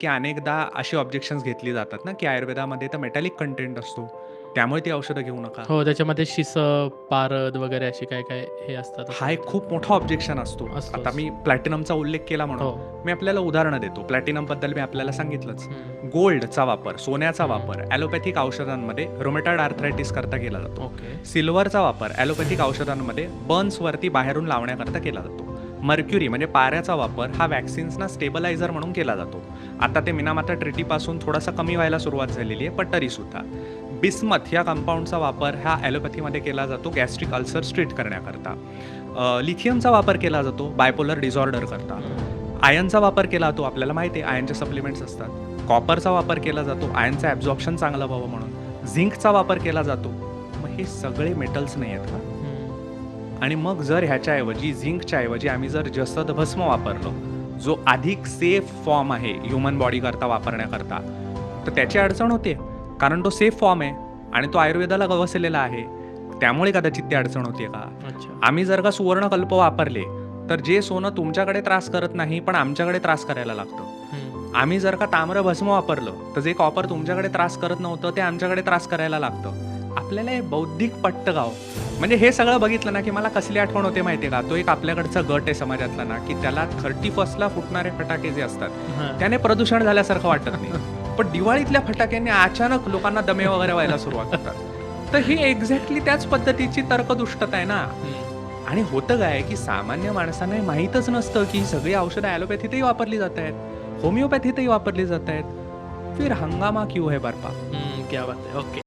की अनेकदा अशी ऑब्जेक्शन्स घेतली जातात ना, की आयुर्वेदामध्ये तर मेटॅलिक कंटेंट असतो. त्यामुळे ती औषधं घेऊ नका. हो, त्याच्यामध्ये शिसं, पारद वगैरे अशी काय-काय हे असतात. हा एक खूप मोठा ऑब्जेक्शन असतो. आता मी प्लॅटिनमचा उल्लेख केला म्हणून हो. मी आपल्याला उदाहरणं देतो. प्लॅटिनमबद्दल मी आपल्याला सांगितलंच. गोल्डचा वापर, सोन्याचा. वापर ॲलोपॅथिक औषधांमध्ये रुमेटॉइड आर्थरायटिस करता केला जातो. ओके. सिल्वरचा वापर ॲलोपॅथिक औषधांमध्ये बर्न्सवरती बाहेरून लावण्याकरता केला जातो. मर्क्युरी म्हणजे पाऱ्याचा वापर हा वॅक्सिन्सना स्टेबलायझर म्हणून केला जातो. आता ते मिनामाता ट्रिटीपासून थोडासा कमी व्हायला सुरुवात झालेली आहे, पण तरीसुद्धा. बिस्मथ या कंपाऊंडचा वापर हा ॲलोपॅथीमध्ये केला जातो गॅस्ट्रिक अल्सर ट्रीट करण्याकरता. लिथियमचा वापर केला जातो बायपोलर डिझॉर्डर करता. आयनचा वापर केला जातो आपल्याला माहिती आहे आयनचे सप्लिमेंट्स असतात. कॉपरचा वापर केला जातो आयनचं ॲब्झॉर्प्शन चांगलं व्हावं म्हणून. झिंकचा वापर केला जातो. मग हे सगळे मेटल्स नाही आहेत का? आणि मग जर ह्याच्याऐवजी झिंकच्या ऐवजी आम्ही जर जसद भस्म वापरलं, जो अधिक सेफ फॉर्म आहे ह्युमन बॉडीकरता वापरण्याकरता, तर त्याची अडचण होते. कारण तो सेफ फॉर्म आहे आणि तो आयुर्वेदाला गवसलेला आहे. त्यामुळे कदाचित ती अडचण होते का? आम्ही जर का सुवर्णकल्प वापरले, तर जे सोनं तुमच्याकडे त्रास करत नाही, पण आमच्याकडे त्रास करायला लागतं. आम्ही जर का ताम्रभस्म वापरलं, तर जे कॉपर तुमच्याकडे त्रास करत नव्हतं, ते आमच्याकडे त्रास करायला लागतं. आपल्याला हे बौद्धिक हो? म्हणजे हे सगळं बघितलं ना, की मला कसली आठवण होते माहिती आहे का? तो एक आपल्याकडचा गट आहे समाजातला ना, की त्याला 31ला फुटणारे फटाके जे असतात. त्याने प्रदूषण झाल्यासारखं वाटत नाही. पण दिवाळीतल्या फटाक्यांनी अचानक लोकांना दमे वगैरे व्हायला सुरुवात होतात. तर ही एक्झॅक्टली त्याच पद्धतीची तर्कदुष्टता आहे ना. आणि होतं काय, की सामान्य माणसांना माहीतच नसतं, की ही सगळी औषधं ॲलोपॅथीतही वापरली जात आहेत. होमिओपॅथीतही वापरली जात आहेत. फिर हंगामा क्यों है बरपा? क्या बात है. ओके.